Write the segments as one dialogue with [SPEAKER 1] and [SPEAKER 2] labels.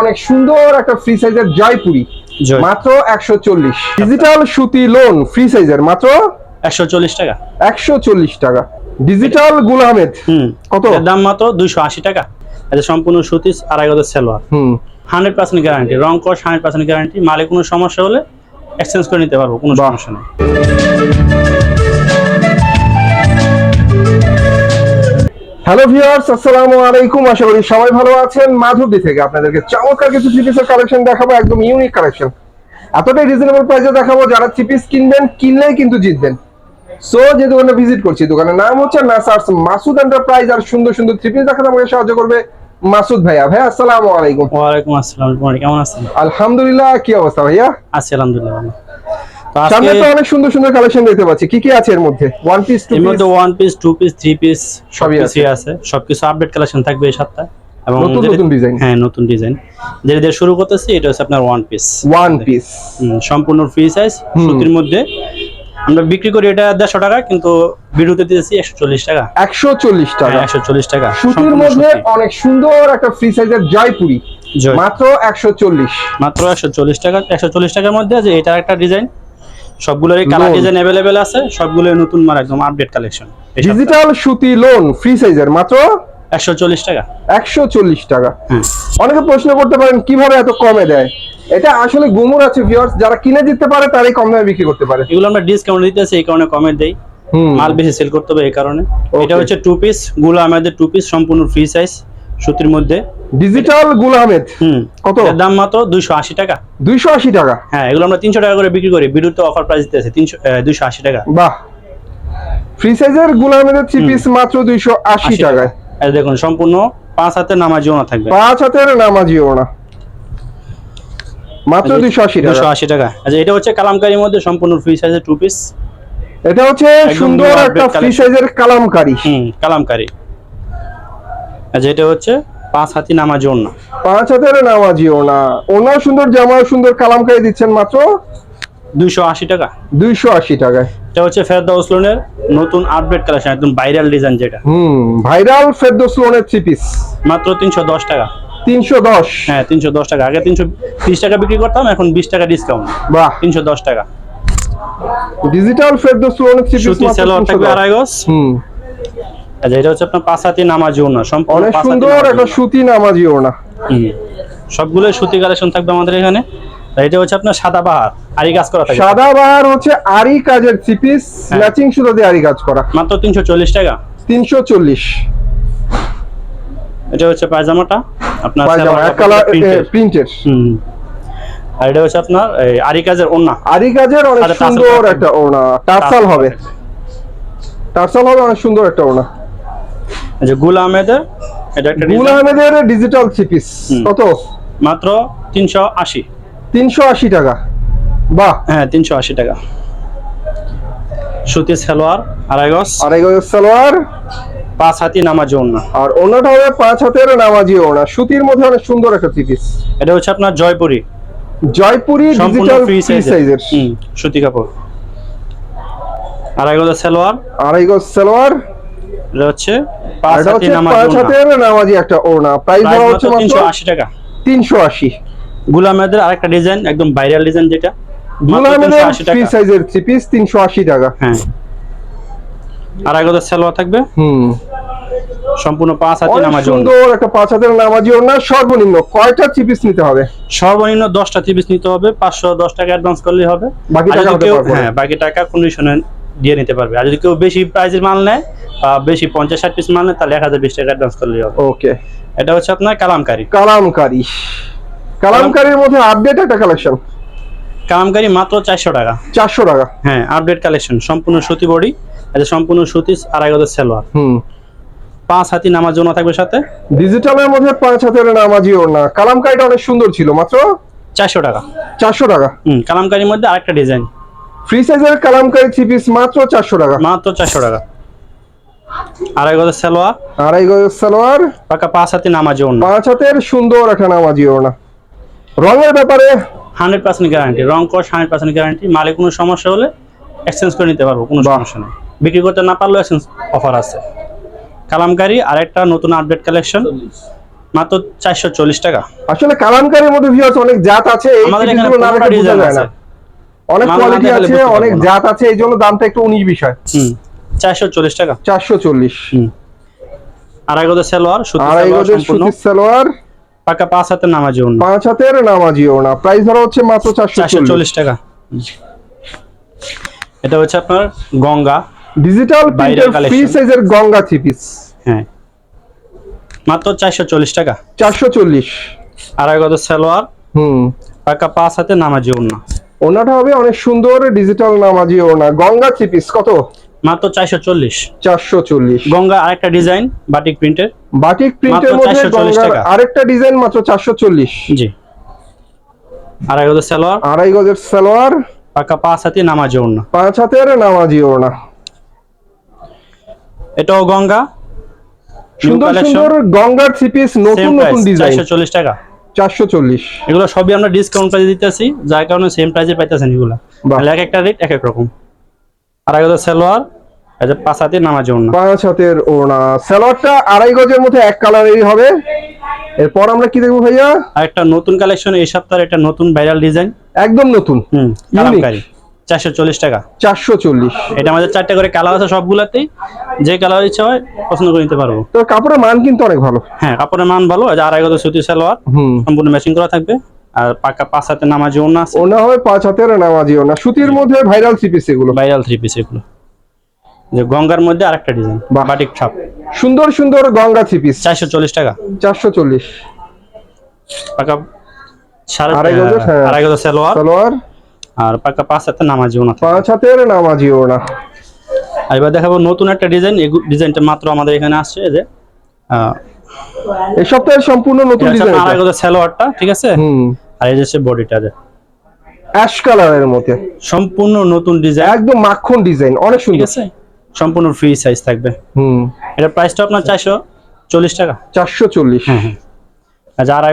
[SPEAKER 1] অনেক সুন্দর একটা ফ্রি সাইজের জয়পুরি। মাত্র একশো চল্লিশ। ডিজিটাল সুতি লোন ফ্রি সাইজের মাত্র
[SPEAKER 2] একশো চল্লিশ টাকা।
[SPEAKER 1] একশো চল্লিশ টাকা। ডিজিটাল গুল আহমেদ কত?
[SPEAKER 2] দাম মাত্র দুইশো আশি টাকা। এটা সম্পূর্ণ সুতিস আড়াই গজের সেলোয়ার। হান্ড্রেড পার্সেন্ট গ্যারান্টি রং কস হান্ড্রেড পার্সেন্ট গ্যারান্টি মালে কোনো সমস্যা হলে এক্সচেঞ্জ করে নিতে পারব কোনো। সমস্যা নেই।
[SPEAKER 1] হ্যালো ভিউয়ার্স আসসালামু আলাইকুম। আশা করি সবাই ভালো আছেন। মাধুরী থেকে আপনাদেরকে চমৎকার কিছু থ্রি পিসের কালেকশন দেখাবো একদম ইউনিক কালেকশন এতটাই রিজনেবল প্রাইসে দেখাবো যারা থ্রি কিনবেন কিনলেই কিন্তু জিতবেন। সো যে দোকানে ভিজিট করছি দোকানের নাম হচ্ছে নাসার্স মাসুদ এন্টারপ্রাইজ আর সুন্দর সুন্দর থ্রি পিস দেখাতে আমাকে সাহায্য করবে মাসুদ ভাইয়া। ভাইয়া আসসালামু আলাইকুম।
[SPEAKER 2] ওয়ালাইকুম আসসালাম কুমার কেমন আছেন?
[SPEAKER 1] আলহামদুলিল্লাহ কি অবস্থা ভাইয়া?
[SPEAKER 2] আছি আলহামদুলিল্লাহ
[SPEAKER 1] সামনে তো অনেক সুন্দর সুন্দর কালেকশন দেখতে পাচ্ছি। কি কি আছে এর মধ্যে? ওয়ান পিস টু
[SPEAKER 2] এর
[SPEAKER 1] পিস
[SPEAKER 2] মধ্যে one piece two piece three piece
[SPEAKER 1] সবই
[SPEAKER 2] আছে। সবকিছু আপডেট কালেকশন থাকবে এই সপ্তাহে। এবং
[SPEAKER 1] নতুন নতুন ডিজাইন
[SPEAKER 2] হ্যাঁ নতুন ডিজাইন যেটা দিয়ে শুরু করতেছি এটা হচ্ছে আপনার ওয়ান পিস
[SPEAKER 1] ওয়ান পিস
[SPEAKER 2] সম্পূর্ণ ফ্রি সাইজ সুতির মধ্যে। আমরা বিক্রি করি এটা দেড়শো টাকা কিন্তু ভিডিওতে দিয়েছি একশো চল্লিশ টাকা।
[SPEAKER 1] একশো চল্লিশ টাকা।
[SPEAKER 2] একশো চল্লিশ টাকা।
[SPEAKER 1] সুতির মধ্যে অনেক সুন্দর একটা ফ্রি সাইজের জয়পুরি। মাত্র একশো চল্লিশ।
[SPEAKER 2] মাত্র একশো চল্লিশ টাকা একশো চল্লিশ টাকার মধ্যে আছে এটা একটা ডিজাইন সবগুলোরই কালার ডিজাইন অ্যাভেলেবেল আছে নতুন মাল একদম আপডেট কালেকশন
[SPEAKER 1] ডিজিটাল সুতি লোন ফ্রি সাইজের মাত্র?
[SPEAKER 2] একশো চল্লিশ টাকা।
[SPEAKER 1] একশো চল্লিশ টাকা।
[SPEAKER 2] হ্যাঁ।
[SPEAKER 1] অনেকে প্রশ্ন করতে পারেন কীভাবে এত কমে দেয়? এটা আসলে গুমর আছে ভিউয়ার্স যারা কিনে দিতে পারে তারাই কম দামে বিক্রি করতে পারে।
[SPEAKER 2] এগুলো আমরা ডিসকাউন্ট দিতেছি এই কারণে কমে দেই। মাল বেশি সেল করতে হবে এই কারণে। এটা হচ্ছে টু পিসগুলো আমাদের টু পিস সম্পূর্ণ ফ্রি সাইজ সুতির মধ্যে।
[SPEAKER 1] ডিজিটাল গুল আহমেদ। কত?
[SPEAKER 2] এর দাম মাত্র দুইশো আশি টাকা।
[SPEAKER 1] দুইশো আশি টাকা?
[SPEAKER 2] হ্যাঁ এগুলো আমরা তিনশো টাকা করে বিক্রি করি। বিদ্যুৎ অফার প্রাইস দিতেছে তিনশো দুইশো আশি টাকা।
[SPEAKER 1] বাহ। ফ্রি সাইজের গুল আহমেদের থ্রি পিস মাত্র দুইশো আশি টাকায়।
[SPEAKER 2] দেখুন সম্পূর্ণ পাঁচ হাতে নামাজি ওনা থাকবে।
[SPEAKER 1] পাঁচ হাতের নামাজি ওনা। মাত্র দুইশো আশি
[SPEAKER 2] দুশো
[SPEAKER 1] টাকা
[SPEAKER 2] আশি টাকা। আচ্ছা এটা হচ্ছে কালামকারীর মধ্যে সম্পূর্ণ ফ্রি সাইজের টু পিস
[SPEAKER 1] এটা হচ্ছে সুন্দর একটা ফ্রি সাইজের কালামকারী।
[SPEAKER 2] হুম কালামকারী। এটা হচ্ছে পাঁচ হাতি নামাজি ওনা
[SPEAKER 1] পাঁচ হাতের নামাজি ওনা ওনাও সুন্দর জামাও সুন্দর কালামকারী দিচ্ছেন মাত্র
[SPEAKER 2] দুইশো আশি টাকা।
[SPEAKER 1] দুইশো আশি টাকায়।
[SPEAKER 2] এটা হচ্ছে ফেরদা ওসলোনের নতুন আপডেট কালেকশন একদম ভাইরাল ডিজাইন যেটা।
[SPEAKER 1] হুম ভাইরাল ফেরদোস লোনের থ্রি পিস
[SPEAKER 2] মাত্র তিনশো দশ টাকা।
[SPEAKER 1] তিনশো দশ।
[SPEAKER 2] হ্যাঁ তিনশো দশ টাকা। আগে তিনশো বিশ টাকা বিক্রি করতাম এখন বিশ টাকা ডিসকাউন্ট
[SPEAKER 1] বাহ।
[SPEAKER 2] তিনশো দশ টাকা।
[SPEAKER 1] ডিজিটাল ফেরদোস লোনের থ্রি পিস
[SPEAKER 2] থাকবে আড়াই গজ।
[SPEAKER 1] হুম।
[SPEAKER 2] আচ্ছা এটা হচ্ছে আপনার পাঁচ নামাজি ওনা সম্পূর্ণ
[SPEAKER 1] অনেক সুন্দর একটা
[SPEAKER 2] ওড়না।
[SPEAKER 1] সুতি নামাজি
[SPEAKER 2] হুম। সবগুলো সুতি কালেকশন থাকবে আমাদের এখানে। এটা হচ্ছে আপনার সাদা বাহার আরি কাজ করা থাকবে
[SPEAKER 1] সাদা বাহার হচ্ছে আরি কাজের থ্রি পিস
[SPEAKER 2] হ্যাঁ।
[SPEAKER 1] ম্যাচিং সুতা দিয়ে আরি কাজ করা।
[SPEAKER 2] মাত্র তিনশো চল্লিশ টাকা?
[SPEAKER 1] তিনশো চল্লিশ।
[SPEAKER 2] এটা হচ্ছে পায়জামাটা আপনার
[SPEAKER 1] পায়জামা কালার প্রিন্টের।
[SPEAKER 2] হুম। আর এটা হচ্ছে আপনার আরি কাজের ওন্না
[SPEAKER 1] আরি কাজের অনেক সুন্দর একটা ওনা টার্সাল হবে। টার্সাল হবে অনেক সুন্দর একটা ওনা
[SPEAKER 2] যে গুল আহমেদের এটা একটা
[SPEAKER 1] গুল আহমেদের ডিজিটাল থ্রি পিস কত?
[SPEAKER 2] মাত্র তিনশো আশি।
[SPEAKER 1] তিনশো আশি টাকা। বাহ।
[SPEAKER 2] হ্যাঁ তিনশো আশি টাকা। সুতি সালোয়ার আড়াই গজ।
[SPEAKER 1] আড়াই সালোয়ার।
[SPEAKER 2] পাঁচ হাতি নামাজি ওন্না
[SPEAKER 1] আর ওনাটা হবে পাঁচ হাতের নামাজি ওনা সুতির মধ্যে অনেক সুন্দর একটা থ্রি পিস
[SPEAKER 2] এটা হচ্ছে আপনার জয়পুরি।
[SPEAKER 1] জয়পুরি ডিজিটাল
[SPEAKER 2] ফ্রি
[SPEAKER 1] সাইজের
[SPEAKER 2] সুতি কাপড়। আড়াই গজের সালোয়ার।
[SPEAKER 1] আড়াই গজ সালোয়ার।
[SPEAKER 2] এটা হচ্ছে পাঁচ
[SPEAKER 1] এটা
[SPEAKER 2] হাতি
[SPEAKER 1] হচ্ছে
[SPEAKER 2] নামাজি
[SPEAKER 1] পাঁচ হাতের নামাজি একটা ওনা প্রাইস
[SPEAKER 2] প্রাইস
[SPEAKER 1] হচ্ছে মাত্র
[SPEAKER 2] তিনশো আশি টাকা।
[SPEAKER 1] তিনশো আশি।
[SPEAKER 2] আরেকটা ডিজাইন একদম ভাইরাল ডিজাইন যেটা।
[SPEAKER 1] গুল
[SPEAKER 2] মাত্র
[SPEAKER 1] আহমেদের
[SPEAKER 2] 380
[SPEAKER 1] ফ্রি সাইজের থ্রি পিস তিনশো আশি টাকা।
[SPEAKER 2] হ্যাঁ। আড়াই গজের সালোয়ার থাকবে।
[SPEAKER 1] হুম।
[SPEAKER 2] সম্পূর্ণ পাঁচ হাতি
[SPEAKER 1] অনেক সুন্দর একটা পাঁচ হাতের নামাজি ওনা সর্বনিম্ন কয়টা থ্রি পিস নিতে হবে?
[SPEAKER 2] সর্বনিম্ন দশটা ত্রিপিস নিতে হবে। পাঁচশো দশ টাকা অ্যাডভান্স করলেই হবে।
[SPEAKER 1] বাকি টাকা।
[SPEAKER 2] হ্যাঁ বাকি টাকা কন্ডিশনে দিয়ে নিতে পারবে। আর যদি কেউ বেশি প্রাইজের মাল নেয় বেশি পঞ্চাশ ষাট পিস মাল নেয় তাহলে এক হাজার বিশ টাকা অ্যাডভান্স করলেই হবে।
[SPEAKER 1] ওকে
[SPEAKER 2] এটা হচ্ছে আপনার কালামকারি।
[SPEAKER 1] কালামকারি। কালামকারির মধ্যে আপডেট একটা কালেকশন
[SPEAKER 2] কালামকারি মাত্র চারশো টাকা।
[SPEAKER 1] চারশো টাকা।
[SPEAKER 2] হ্যাঁ আপডেট কালেকশন সম্পূর্ণ সুতি বডি এটা সম্পূর্ণ সুতি আড়াই গজের সালোয়ার।
[SPEAKER 1] হুম।
[SPEAKER 2] পাঁচ হাতি নামাজ জন্য থাকবে সাথে।
[SPEAKER 1] ডিজিটালের মধ্যে পাঁচ হাতের নামাজি ওনা কালামকারিটা অনেক সুন্দর ছিল মাত্র?
[SPEAKER 2] চারশো টাকা।
[SPEAKER 1] চারশো টাকা।
[SPEAKER 2] হুম কালামকারির মধ্যে আরেকটা ডিজাইন
[SPEAKER 1] ফ্রি সাইজের কালামকারি থ্রি পিস মাত্র চারশো টাকা।
[SPEAKER 2] মাত্র চারশো টাকা। আড়াই গজের সালোয়ার?
[SPEAKER 1] আড়াই গজের সালোয়ার।
[SPEAKER 2] পাকা পাঁচ হাতি
[SPEAKER 1] পাঁচ হাতের সুন্দর একটা নামাজি রঙের ব্যাপারে
[SPEAKER 2] হান্ড্রেড পার্সেন্ট গ্যারান্টি রং কস হান্ড্রেড পার্সেন্ট গ্যারান্টি মালে কোনো সমস্যা হলে এক্সচেঞ্জ করে নিতে পারব কোনো সমস্যা নেই। বিক্রি করতে না পারলেও এক্সচেঞ্জ অফার আছে। কালামকারি আর একটা নতুন আপডেট কালেকশন মাত্র চারশো চল্লিশ টাকা।
[SPEAKER 1] আসলে কালামকারের মধ্যে ভিউয়ার্স অনেক জাত আছে
[SPEAKER 2] আমাদের এখানে আছে।
[SPEAKER 1] অনেক কোয়ালিটি আছে অনেক জাত আছে এই জন্য দামটা একটু উনিশ বিষয়
[SPEAKER 2] চারশো চল্লিশ টাকা।
[SPEAKER 1] চারশো চল্লিশ।
[SPEAKER 2] আড়াই গজের সালোয়ার
[SPEAKER 1] আড়াই
[SPEAKER 2] সালোয়ার
[SPEAKER 1] গজের সুতির সালোয়ার।
[SPEAKER 2] পাকা পাঁচ হাতে নামাজি অন্য
[SPEAKER 1] পাঁচ হাতের নামাজিও না প্রাইস ধরা হচ্ছে মাত্র চারশো চল্লিশ।
[SPEAKER 2] টাকা। এটা হচ্ছে আপনার গঙ্গা।
[SPEAKER 1] ডিজিটাল প্রিন্টের ফ্রি সাইজের গঙ্গা থ্রি পিস
[SPEAKER 2] হ্যাঁ। মাত্র চারশো চল্লিশ টাকা।
[SPEAKER 1] চারশো চল্লিশ।
[SPEAKER 2] আড়াই সালোয়ার।
[SPEAKER 1] হুম।
[SPEAKER 2] পাকা পাঁচ হাতে নামাজি অন্য
[SPEAKER 1] ওনাটা হবে অনেক সুন্দর ডিজিটাল নামাজি ওনা গঙ্গা থ্রি পিস কত?
[SPEAKER 2] মাত্র চারশো চল্লিশ।
[SPEAKER 1] চারশো চল্লিশ।
[SPEAKER 2] গঙ্গা আরেকটা ডিজাইন বাটিক প্রিন্টের
[SPEAKER 1] বাটিক প্রিন্টের মধ্যে
[SPEAKER 2] 440 টাকা।
[SPEAKER 1] আরেকটা ডিজাইন মাত্র চারশো চল্লিশ।
[SPEAKER 2] জি। আড়াই গজের সালোয়ার।
[SPEAKER 1] আড়াই গজের সালোয়ার।
[SPEAKER 2] পাকা পাঁচ হাতে নামাজি অন্য
[SPEAKER 1] পাঁচ হাতের নামাজি ওনা
[SPEAKER 2] এটাও গঙ্গা।
[SPEAKER 1] সুন্দর। সুন্দর গঙ্গার থ্রি পিস নতুন নতুন ডিজাইন
[SPEAKER 2] চারশো চল্লিশ টাকা।
[SPEAKER 1] চারশো চল্লিশ।
[SPEAKER 2] এগুলো সবই আমরা ডিসকাউন্ট প্রাইসে দিতেছি যার কারণে সেম প্রাইসে পাইতেছেন এগুলো। এক একটা রেট এক এক রকম। আর এক সালোয়ার যে পাঁচ হাতে নামাজ অন্য
[SPEAKER 1] পাঁচ হাতের ওনা সালোয়ারটা আড়াই গজের মধ্যে এক কালারেরই হবে। এরপর আমরা কি দেখব ভাইয়া?
[SPEAKER 2] একটা নতুন কালেকশন এই সপ্তাহের একটা নতুন ভাইরাল ডিজাইন
[SPEAKER 1] একদম নতুন।
[SPEAKER 2] হুম কালামকারি চারশো চল্লিশ টাকা।
[SPEAKER 1] চারশো চল্লিশ।
[SPEAKER 2] এটা আমাদের চারটে করে কালার আছে সবগুলাতেই। যে কালার ইচ্ছা হয় পছন্দ করে নিতে পারব।
[SPEAKER 1] তো কাপড়ের মান কিন্তু অনেক ভালো।
[SPEAKER 2] হ্যাঁ কাপড়ের মান ভালো আড়াই গজ সুতি সালোয়ার। সম্পূর্ণ ম্যাচিং করা থাকবে। আর পাকা পাঁচ হাতে নামাজি অন্য আছে?
[SPEAKER 1] ওনা হবে পাঁচ হাতের নামাজি ওনা সুতির মধ্যে ভাইরাল থ্রি পিস এগুলো।
[SPEAKER 2] ভাইরাল থ্রি পিস এগুলো। যে গঙ্গার মধ্যে আরেকটা ডিজাইন। বাটিক ছাপ।
[SPEAKER 1] সুন্দর সুন্দর গঙ্গা থ্রি পিস
[SPEAKER 2] চারশো চল্লিশ টাকা।
[SPEAKER 1] চারশো চল্লিশ।
[SPEAKER 2] পাকা সাড়ে
[SPEAKER 1] আড়াই গজের, হ্যাঁ।
[SPEAKER 2] আড়াই সালোয়ার।
[SPEAKER 1] সালোয়ার।
[SPEAKER 2] আর পাকা পাঁচ হাতে নামাজি ওনা।
[SPEAKER 1] পাঁচ হাতের নামাজি ওনা
[SPEAKER 2] আর এবার দেখাবো নতুন একটা ডিজাইন এই ডিজাইনটা মাত্র আমাদের এখানে আসছে যে
[SPEAKER 1] এই সপ্তাহের সম্পূর্ণ নতুন ডিজাইন
[SPEAKER 2] আড়াই গজের সালোয়ারটা ঠিক আছে?
[SPEAKER 1] হুম।
[SPEAKER 2] আর এই যে বডিটা যে।
[SPEAKER 1] অ্যাশ কালারের মধ্যে।
[SPEAKER 2] সম্পূর্ণ নতুন ডিজাইন
[SPEAKER 1] একদম মাখন ডিজাইন অনেক
[SPEAKER 2] ঠিক
[SPEAKER 1] সুন্দর।
[SPEAKER 2] আছে? সম্পূর্ণ ফ্রি সাইজ থাকবে।
[SPEAKER 1] হুম।
[SPEAKER 2] এটা প্রাইসটা আপনার চারশো চল্লিশ টাকা।
[SPEAKER 1] চারশো চল্লিশ।
[SPEAKER 2] হ্যাঁ হ্যাঁ।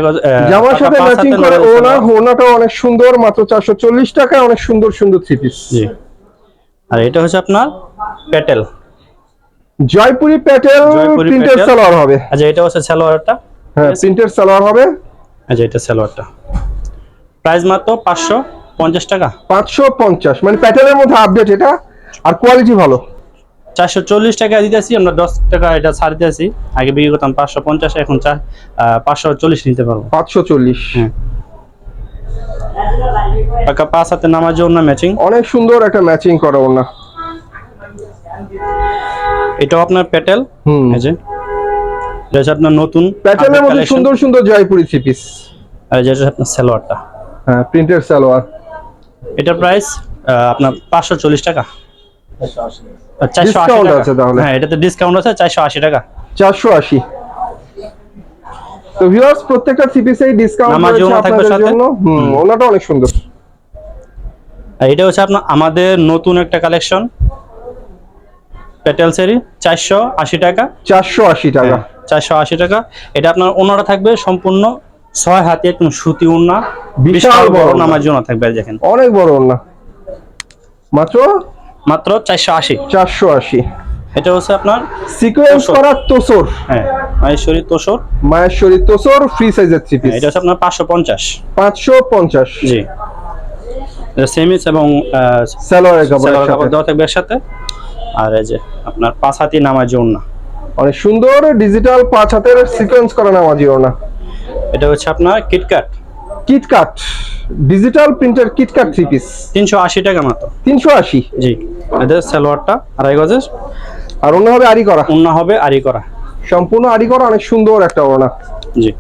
[SPEAKER 2] গজ আহ,
[SPEAKER 1] জামার সাথে ম্যাচিং করে ওনা
[SPEAKER 2] সালোয়ার।
[SPEAKER 1] অনেক সুন্দর মাত্র চারশো চল্লিশ টাকায় অনেক সুন্দর সুন্দর থ্রি পিস
[SPEAKER 2] জি। আর এটা হচ্ছে আপনার প্যাটেল
[SPEAKER 1] জয়পুরি প্যাটেল
[SPEAKER 2] প্যাটেল।
[SPEAKER 1] সালোয়ার হবে।
[SPEAKER 2] আচ্ছা এটা হচ্ছে সালোয়ারটা?
[SPEAKER 1] হ্যাঁ প্রিন্টের সালোয়ার হবে।
[SPEAKER 2] আচ্ছা এটা সালোয়ারটা। প্রাইস মাত্র পাঁচশো পঞ্চাশ টাকা।
[SPEAKER 1] পাঁচশো পঞ্চাশ মানে প্যাটেলের মধ্যে আপডেট এটা। আর কোয়ালিটি ভালো।
[SPEAKER 2] চারশো চল্লিশ টাকা দিতেছি আমরা দশ টাকা এটা ছাড় দিতেছি। আগে বিক্রি করতাম পাঁচশো পঞ্চাশ এখন চা পাঁচশো চল্লিশ নিতে পারব।
[SPEAKER 1] পাঁচশো চল্লিশ।
[SPEAKER 2] হ্যাঁ। পাকা পাঁচ হাতে নামার জন্য ম্যাচিং
[SPEAKER 1] অনেক সুন্দর একটা ম্যাচিং করা ওনা
[SPEAKER 2] এটাও আপনার প্যাটেল?
[SPEAKER 1] হুম।
[SPEAKER 2] এই যে। এটা হচ্ছে আপনার নতুন
[SPEAKER 1] প্যাটেলের মধ্যে সুন্দর সুন্দর জয়পুরি থ্রি পিস
[SPEAKER 2] আর যেটা আপনার সালোয়ারটা।
[SPEAKER 1] হ্যাঁ প্রিন্টের সালোয়ার।
[SPEAKER 2] এটার প্রাইস আপনার পাঁচশো চল্লিশ টাকা। চারশো আশি
[SPEAKER 1] Discount
[SPEAKER 2] টাকা।
[SPEAKER 1] আছে তাহলে।
[SPEAKER 2] হ্যাঁ এটাতে ডিসকাউন্ট আছে চারশো আশি টাকা।
[SPEAKER 1] চারশো আশি। তো ভিউয়ার্স প্রত্যেকটা থ্রি ডিসকাউন্ট আপনাদের
[SPEAKER 2] সাথে।
[SPEAKER 1] জন্য। হুম ওনাটা অনেক সুন্দর।
[SPEAKER 2] আর এটা হচ্ছে আপনার আমাদের নতুন একটা কালেকশন প্যাটেল সেরি চারশো আশি টাকা।
[SPEAKER 1] চারশো আশি টাকা।
[SPEAKER 2] চারশো আশি টাকা। এটা আপনার ওনাটা থাকবে সম্পূর্ণ ছয় হাতে একদম সুতি ওনা
[SPEAKER 1] বিশাল বড়
[SPEAKER 2] নামার জন্য থাকবে দেখেন।
[SPEAKER 1] অনেক বড় ওনা মাত্র?
[SPEAKER 2] মাত্র চারশো আশি।
[SPEAKER 1] চারশো আশি।
[SPEAKER 2] এটা হচ্ছে আপনার
[SPEAKER 1] সিকোয়েন্স
[SPEAKER 2] তোসর।
[SPEAKER 1] করা তোসর
[SPEAKER 2] হ্যাঁ মাহেশ্বরী তোষর।
[SPEAKER 1] মায়েশ্বরী তোসর ফ্রি সাইজের থ্রি পিস
[SPEAKER 2] এটা হচ্ছে আপনার পাঁচশো পঞ্চাশ।
[SPEAKER 1] পাঁচশো পঞ্চাশ।
[SPEAKER 2] জি। সেমিস এবং
[SPEAKER 1] কাপড়ের
[SPEAKER 2] কাপড় দেওয়া থাকবে এর সাথে আর এই যে আপনার পাঁচ হাতি নামার জন্য
[SPEAKER 1] অনেক সুন্দর ডিজিটাল পাঁচ হাতের সিকোয়েন্স করা নামাজি ওনা
[SPEAKER 2] এটা হচ্ছে আপনার KitKat
[SPEAKER 1] KitKat digital printer KitKat three piece
[SPEAKER 2] তিনশো আশি টাকা মাত্র।
[SPEAKER 1] তিনশো আশি।
[SPEAKER 2] জি এদের সালোয়ারটা আড়াই গজের।
[SPEAKER 1] আর অন্য হবে আড়ি করা।
[SPEAKER 2] অন্য হবে আরি করা।
[SPEAKER 1] সম্পূর্ণ আড়ি করা অনেক সুন্দর একটা ওনা
[SPEAKER 2] জি।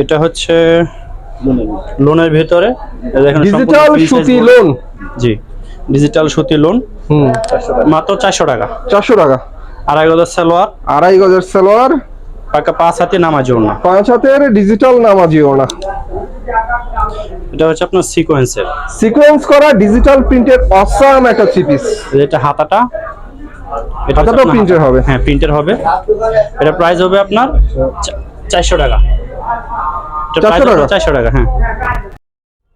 [SPEAKER 2] এটা হচ্ছে লোনের ভিতরে।
[SPEAKER 1] ডিজিটাল সুতি লোন।
[SPEAKER 2] জি ডিজিটাল সুতি লোন।
[SPEAKER 1] হুম।
[SPEAKER 2] মাত্র চারশো টাকা।
[SPEAKER 1] চারশো টাকা।
[SPEAKER 2] আড়াই গজের সালোয়ার।
[SPEAKER 1] আড়াই গজের সালোয়ার।
[SPEAKER 2] পাকা পাঁচ হাতে নামার জন্য
[SPEAKER 1] পাঁচ হাতের ডিজিটাল নামাজি ওনা
[SPEAKER 2] এটা হচ্ছে আপনার সিকোয়েন্সের
[SPEAKER 1] সিকোয়েন্স করা ডিজিটাল প্রিন্টের অসাম একটা থ্রি পিস
[SPEAKER 2] হাতাটা। এটা হচ্ছে
[SPEAKER 1] হাতাটাও প্রিন্টের হবে।
[SPEAKER 2] হ্যাঁ প্রিন্টের হবে। এটা প্রাইস হবে আপনার চারশো টাকা। এটা
[SPEAKER 1] 400 টাকা?
[SPEAKER 2] চারশো টাকা হ্যাঁ।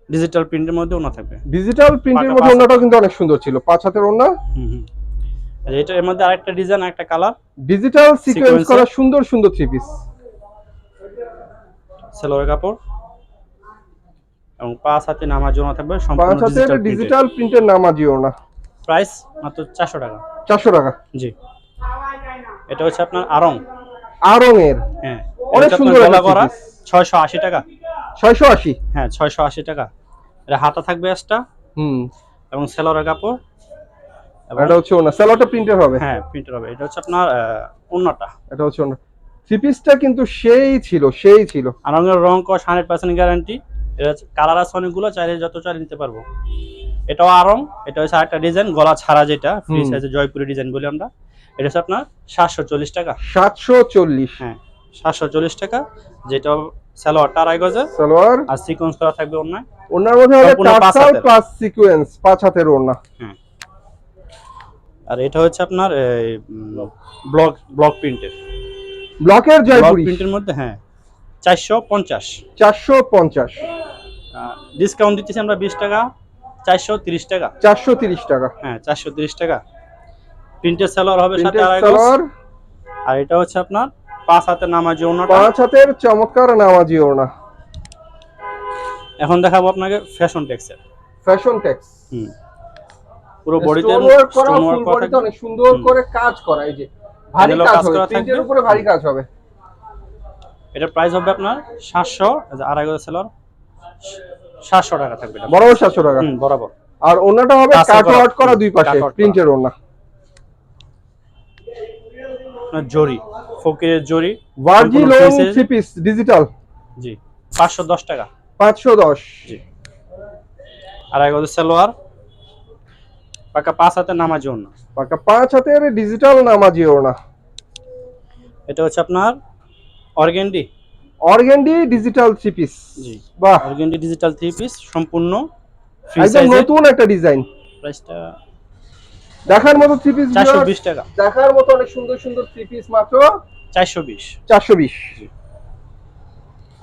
[SPEAKER 2] ডিজিটাল প্রিন্টের মধ্যে ওনা থাকবে?
[SPEAKER 1] ডিজিটাল প্রিন্টের মধ্যে ওনাটাও কিন্তু অনেক সুন্দর ছিল। পাঁচ হাতের ওনা
[SPEAKER 2] এটা এর মধ্যে আরেকটা ডিজাইন একটা কালার
[SPEAKER 1] ডিজিটাল সিকোয়েন্স করা সুন্দর সুন্দর থ্রি পিস
[SPEAKER 2] সেলোয়ার কাপড়? এবং পাঁচ হাতে নামার জন্য থাকবে সম্পূর্ণ
[SPEAKER 1] পাঁচ হাতের
[SPEAKER 2] ডিজিটাল
[SPEAKER 1] প্রিন্টের নামাজিও না
[SPEAKER 2] প্রাইস মাত্র চারশো টাকা।
[SPEAKER 1] চারশো টাকা।
[SPEAKER 2] জি। এটা হচ্ছে আপনার আরং
[SPEAKER 1] আরং এর।
[SPEAKER 2] হ্যাঁ।
[SPEAKER 1] অনেক সুন্দর
[SPEAKER 2] করা
[SPEAKER 1] three
[SPEAKER 2] ছয়শো আশি টাকা।
[SPEAKER 1] ছয়শো আশি।
[SPEAKER 2] হ্যাঁ ছয়শো আশি টাকা। এটা হাতা থাকবে এক্সট্রা
[SPEAKER 1] হুম।
[SPEAKER 2] এবং সেলোয়ারের কাপড়।
[SPEAKER 1] এটা হচ্ছে ওনা স্যালোটা প্রিন্টের হবে।
[SPEAKER 2] হ্যাঁ প্রিন্টার হবে। এটা হচ্ছে আপনার অন্যটা
[SPEAKER 1] এটা হচ্ছে ওনা থ্রি পিসটা কিন্তু সেই ছিল সেই ছিল।
[SPEAKER 2] আরঙের রং কস হান্ড্রেড পার্সেন্ট গ্যারান্টি এটা কালার আছে অনেকগুলো চাইলে যত চাইলে নিতে পারব। এটাও আরং এটা হচ্ছে আরেকটা ডিজাইন গলা ছাড়া যেটা ফ্রি সাইজে জয়পুরি ডিজাইন বলি আমরা। এটা হচ্ছে আপনার সাতশো চল্লিশ টাকা।
[SPEAKER 1] সাতশো চল্লিশ।
[SPEAKER 2] হ্যাঁ। সাতশো চল্লিশ টাকা যেটা সালোয়ারটা আড়াই গজে।
[SPEAKER 1] সালোয়ার।
[SPEAKER 2] আর সিকোয়েন্স করা থাকবে অন্যায়
[SPEAKER 1] ওনার মধ্যে হবে টার্সাল। প্লাস সিকোয়েন্স পাঁচ হাতের ওনা
[SPEAKER 2] আর এটা হচ্ছে আপনার ব্লক ব্লক প্রিন্টের
[SPEAKER 1] ব্লকের
[SPEAKER 2] ব্লক
[SPEAKER 1] জয়পুরি।
[SPEAKER 2] প্রিন্টের মধ্যে হ্যাঁ। চারশো পঞ্চাশ।
[SPEAKER 1] চারশো পঞ্চাশ।
[SPEAKER 2] ডিসকাউন্ট দিতেছি আমরা বিশ টাকা চারশো তিরিশ টাকা।
[SPEAKER 1] চারশো তিরিশ টাকা।
[SPEAKER 2] হ্যাঁ চারশো তিরিশ টাকা। প্রিন্টের সালোয়ার হবে সাথে
[SPEAKER 1] সালোয়ার।
[SPEAKER 2] আর এটা হচ্ছে আপনার পাঁচ হাতের নামাজি ওনাটা
[SPEAKER 1] পাঁচ হাতের চমৎকার নামাজি ওনা
[SPEAKER 2] এখন দেখাবো আপনাকে ফ্যাশন টেক্সের
[SPEAKER 1] ফ্যাশন টেক্স
[SPEAKER 2] হুম। পুরো বডিতে
[SPEAKER 1] ওয়ার্ক করা ফুল বডিতে অনেক সুন্দর করে কাজ করা এই যে ভারী কাজ হবে উপরে ভারী কাজ হবে।
[SPEAKER 2] এটার প্রাইস হবে আপনার সাতশো আড়াই গজ সেলার সাতশো টাকা থাকবে এটা।
[SPEAKER 1] বরাবর সাতশো টাকা।
[SPEAKER 2] হুম বরাবর।
[SPEAKER 1] আর ওনাটা হবে কাট
[SPEAKER 2] করা।
[SPEAKER 1] আউট করা দুই পাশে। প্রিন্টের ওনা
[SPEAKER 2] আপনার জরি ফকিরের জরি সম্পূর্ণ
[SPEAKER 1] লোন থ্রি পিস ডিজিটাল
[SPEAKER 2] জি পাঁচশো দশ টাকা।
[SPEAKER 1] পাঁচশো দশ।
[SPEAKER 2] জি। আড়াই গজ সালোয়ার। পাকা পাঁচ হাতে নামাজি অন্য
[SPEAKER 1] পাকা পাঁচ হাতের ডিজিটাল নামাজি ওনা
[SPEAKER 2] এটা হচ্ছে আপনার organdy.
[SPEAKER 1] Organdy digital three piece
[SPEAKER 2] জি।
[SPEAKER 1] বাহ।
[SPEAKER 2] অর্গেন্ডি ডিজিটাল থ্রি পিস সম্পূর্ণ ফ্রি সাইজে
[SPEAKER 1] নতুন একটা ডিজাইন
[SPEAKER 2] প্রাইসটা
[SPEAKER 1] দেখার মতো থ্রি পিস
[SPEAKER 2] চারশো বিশ টাকা।
[SPEAKER 1] দেখার মতো অনেক সুন্দর সুন্দর থ্রি পিস মাত্র
[SPEAKER 2] চারশো বিশ।
[SPEAKER 1] চারশো বিশ।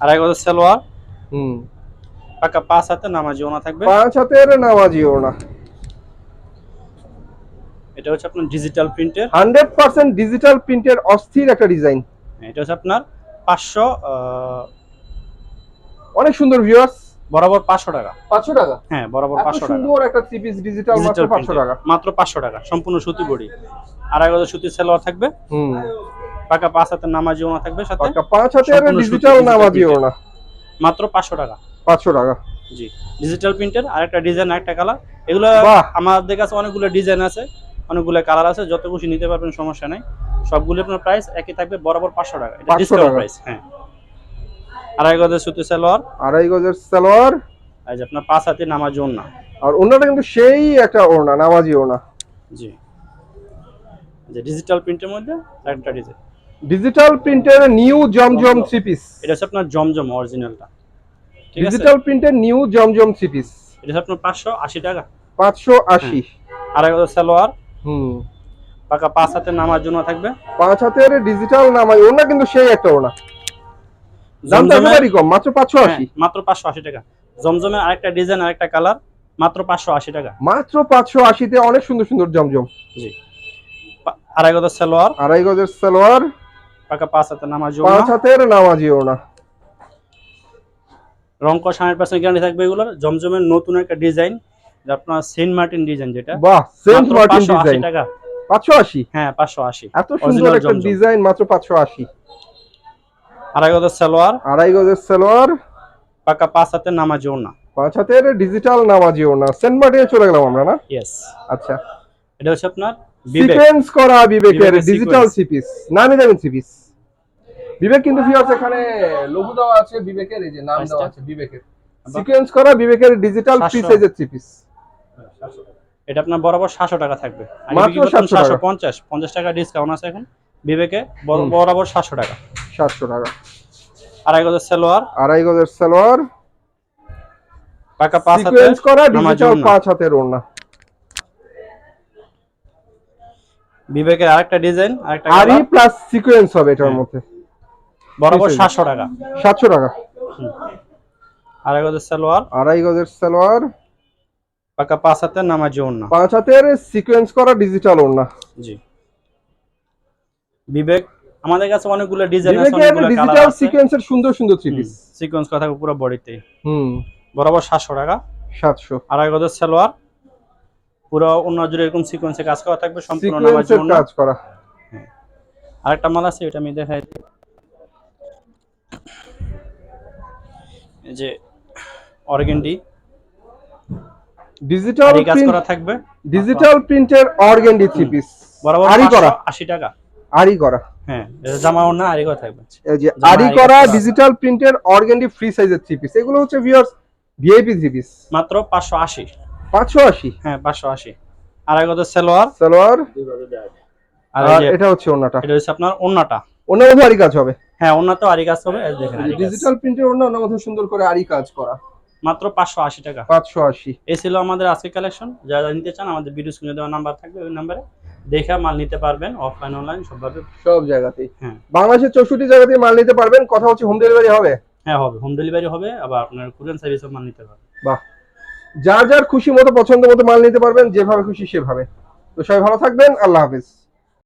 [SPEAKER 2] আড়াই গজ সালোয়ার।
[SPEAKER 1] হুম।
[SPEAKER 2] পাকা পাঁচ হাতে নামাজি ওনা থাকবে।
[SPEAKER 1] পাঁচ হাতের নামাজি ওনা।
[SPEAKER 2] এটা হচ্ছে আপনার ডিজিটাল প্রিন্টের
[SPEAKER 1] হান্ড্রেড পার্সেন্ট ডিজিটাল প্রিন্টের অস্থির একটা ডিজাইন
[SPEAKER 2] এটা হচ্ছে আপনার পাঁচশো
[SPEAKER 1] অনেক সুন্দর ভিউয়ার্স
[SPEAKER 2] বরাবর পাঁচশো টাকা।
[SPEAKER 1] পাঁচশো টাকা?
[SPEAKER 2] হ্যাঁ বরাবর
[SPEAKER 1] এত
[SPEAKER 2] পাঁচশো টাকা।
[SPEAKER 1] সুন্দর একটা থ্রি পিস ডিজিটাল মাত্র
[SPEAKER 2] ডিজিটাল
[SPEAKER 1] পাঁচশো টাকা।
[SPEAKER 2] মাত্র পাঁচশো টাকা সম্পূর্ণ সুতি বডি। আড়াই গজ সুতির সালোয়ার থাকবে?
[SPEAKER 1] হুম।
[SPEAKER 2] পাকা পাঁচ হাতে নামাজি ওনা থাকবে সাথে?
[SPEAKER 1] পাকা পাঁচ হাতের ডিজিটাল নামাজি ওনা
[SPEAKER 2] মাত্র পাঁচশো টাকা।
[SPEAKER 1] পাঁচশো টাকা।
[SPEAKER 2] জি ডিজিটাল প্রিন্টের আরেকটা ডিজাইন আরেকটা কালার এগুলো আমাদের কাছে অনেকগুলো ডিজাইন আছে অনেকগুলো কালার আছে যত খুশি নিতে পারবেন সমস্যা নাই। সবগুলো আপনার প্রাইস একই থাকবে বরাবর পাঁচশো টাকা। এটা ডিসকাউন্ট প্রাইস হ্যাঁ। আড়াই গজের সুতি সালোয়ার।
[SPEAKER 1] আড়াই গজের সালোয়ার।
[SPEAKER 2] যে আপনার পাঁচ হাতে নামাজ না
[SPEAKER 1] আর ওনাটা কিন্তু সেই একটা ওড়না নামাজি ওড়না।
[SPEAKER 2] জি। যে ডিজিটাল প্রিন্টের মধ্যে একটা ডিজাইন
[SPEAKER 1] ডিজিটাল প্রিন্টের নিউ জমজম থ্রি পিস
[SPEAKER 2] এটা হচ্ছে আপনার জমজম অরিজিনালটা
[SPEAKER 1] ডিজিটাল প্রিন্টের নিউ জমজম থ্রি পিস
[SPEAKER 2] এটা হচ্ছে আপনার পাঁচশো আশি টাকা।
[SPEAKER 1] পাঁচশো আশি।
[SPEAKER 2] আড়াই গজের সালোয়ার।
[SPEAKER 1] হুম।
[SPEAKER 2] পাকা পাঁচ হাতে নামার জন্য থাকবে।
[SPEAKER 1] পাঁচ হাতের ডিজিটাল নামাজি ওনা কিন্তু সেই একটা ওড়না। একেবারেই কম মাত্র
[SPEAKER 2] হ্যাঁ, মাত্র টাকা। জমজমের আরেকটা ডিজাইন আরেকটা কালার মাত্র পাঁচশো আশি টাকা।
[SPEAKER 1] মাত্র অনেক সুন্দর সুন্দর জমজম।
[SPEAKER 2] জি। আড়াই গজের সালোয়ার।
[SPEAKER 1] আড়াই গজের সালোয়ার।
[SPEAKER 2] পাকা পাঁচ হাতে নামার জন্য
[SPEAKER 1] পাঁচ হাতের নামাজি ওড়না।
[SPEAKER 2] রং কষ হান্ড্রেড পার্সেন্ট গ্যারান্টি থাকবে এগুলোর। জমজমের নতুন একটা ডিজাইন আপনার সেন্ট মার্টিন ডিজাইন যেটা।
[SPEAKER 1] বাহ সেন্ট মার্টিন ডিজাইন
[SPEAKER 2] টাকা।
[SPEAKER 1] পাঁচশো আশি?
[SPEAKER 2] হ্যাঁ পাঁচশো আশি।
[SPEAKER 1] এত সুন্দর একটা ডিজাইন মাত্র পাঁচশো আশি।
[SPEAKER 2] আড়াই গজের সালোয়ার।
[SPEAKER 1] আড়াই গজের সালোয়ার।
[SPEAKER 2] পাকা পাঁচ হাতে নামার জন্য
[SPEAKER 1] পাঁচ হাতের ডিজিটাল নামাজি ওড়না। সেন্ট মার্টিনে চলে গেলাম আমরা না?
[SPEAKER 2] ইয়েস
[SPEAKER 1] আচ্ছা।
[SPEAKER 2] এটা হচ্ছে আপনার
[SPEAKER 1] সিকোয়েন্স করা বিবেকের ডিজিটাল। সিপিস নামি দেবেন সিপিস বিবেক কিন্তু ভিউয়ার্স এখানে? দেওয়া আছে বিবেকের এই যে নাম দেওয়া আছে বিবেকের। সিকোয়েন্স করা বিবেকের ডিজিটাল
[SPEAKER 2] 700
[SPEAKER 1] সাইজের সিপিস
[SPEAKER 2] এটা আপনার বরাবর সাতশো টাকা থাকবে।
[SPEAKER 1] মাত্র 700
[SPEAKER 2] সাতশো
[SPEAKER 1] টাকা।
[SPEAKER 2] ডিসকাউন্ট আছে এখন। বিবেকে বরাবর সাতশো টাকা।
[SPEAKER 1] সাতশো টাকা।
[SPEAKER 2] আড়াই গজের সালোয়ার?
[SPEAKER 1] আড়াই গজের সালোয়ার।
[SPEAKER 2] পাকা পাঁচ হাতে
[SPEAKER 1] সিকোয়েন্স করা ডিজিটাল পাঁচ হাতের ওড়না।
[SPEAKER 2] বিবেকের আরেকটা ডিজাইন আরেকটা
[SPEAKER 1] আরি প্লাস সিকোয়েন্স হবে এটার
[SPEAKER 2] হ্যাঁ।
[SPEAKER 1] মধ্যে।
[SPEAKER 2] বরাবর
[SPEAKER 1] ঠিক আছে।
[SPEAKER 2] সাতশো টাকা।
[SPEAKER 1] সাতশো টাকা।
[SPEAKER 2] আড়াই গজের সালোয়ার।
[SPEAKER 1] আড়াই গজের সালোয়ার।
[SPEAKER 2] পাকা পাঁচ হাতে নামাজ ওড়না।
[SPEAKER 1] পাঁচ হাতের সিকোয়েন্স করা ডিজিটাল ওড়না।
[SPEAKER 2] জি। বিবেক আমাদের কাছে অনেকগুলো ডিজাইন আছে অনেকগুলো
[SPEAKER 1] ডিজিটাল সিকোয়েন্সের সুন্দর সুন্দর থ্রি পিস
[SPEAKER 2] সিকোয়েন্স কথা পুরো বডিতে
[SPEAKER 1] হুম।
[SPEAKER 2] বরাবর সাতশো টাকা।
[SPEAKER 1] সাতশো।
[SPEAKER 2] আড়াই গজের সালোয়ার। পুরো অন্য জুড়ে এরকম সিকোয়েন্সে কাজ করা থাকবে সম্পূর্ণ নামাজ জন্য।
[SPEAKER 1] কাজ করা।
[SPEAKER 2] আরেকটা মাল আছে এটা আমি দেখাই। যে অর্গেন্ডি
[SPEAKER 1] ডিজিটাল
[SPEAKER 2] কাজ
[SPEAKER 1] প্রিন্ট
[SPEAKER 2] করা থাকবে।
[SPEAKER 1] ডিজিটাল প্রিন্টের অর্গেন্ডি থ্রি পিস
[SPEAKER 2] বরাবর
[SPEAKER 1] আরি করা।
[SPEAKER 2] আশি টাকা।
[SPEAKER 1] আরি করা।
[SPEAKER 2] হ্যাঁ এটা জামাও না আরি করা থাকবে।
[SPEAKER 1] এই যে
[SPEAKER 2] জামা
[SPEAKER 1] আরি করা। ডিজিটাল প্রিন্টের অর্গেন্ডি ফ্রি সাইজের থ্রি পিস এগুলো হচ্ছে ভিউয়ার্স ভিআইপি থ্রি পিস
[SPEAKER 2] মাত্র পাঁচশো আশি।
[SPEAKER 1] পাঁচশো আশি?
[SPEAKER 2] হ্যাঁ পাঁচশো আশি। আড়াই গজের সালোয়ার।
[SPEAKER 1] সালোয়ার।
[SPEAKER 2] আর
[SPEAKER 1] এটা হচ্ছে ওনাটা
[SPEAKER 2] এটা হচ্ছে আপনার ওন্নাটা
[SPEAKER 1] ওনার মধ্যে আরি কাজ হবে?
[SPEAKER 2] হ্যাঁ ওন্নাতেও আরি কাজ হবে এই দেখেন
[SPEAKER 1] ডিজিটাল প্রিন্টের ওনার ওনার মধ্যে সুন্দর করে আরি কাজ করা।
[SPEAKER 2] মাত্র পাঁচশো আশি টাকা।
[SPEAKER 1] পাঁচশো আশি।
[SPEAKER 2] এই ছিল আমাদের আজকের কালেকশন যারা যারা নিতে চান আমাদের ভিডিও স্ক্রিনে দেওয়া নাম্বার থাকবে ওই নাম্বারে দেখে মাল নিতে পারবেন অফলাইন অনলাইন সবভাবে।
[SPEAKER 1] সব জায়গাতেই।
[SPEAKER 2] হ্যাঁ।
[SPEAKER 1] বাংলাদেশের চৌষট্টি জায়গাতেই মাল নিতে পারবেন কথা হচ্ছে হোম ডেলিভারি হবে?
[SPEAKER 2] হ্যাঁ হবে। হোম ডেলিভারি হবে আবার আপনার কুরিয়ার সার্ভিসও মাল নিতে পারবেন।
[SPEAKER 1] বাহ। যার যার খুশি মতো পছন্দ মতো মাল নিতে পারবেন যেভাবে খুশি সেভাবে। তো সবাই ভালো থাকবেন আল্লাহ হাফিজ।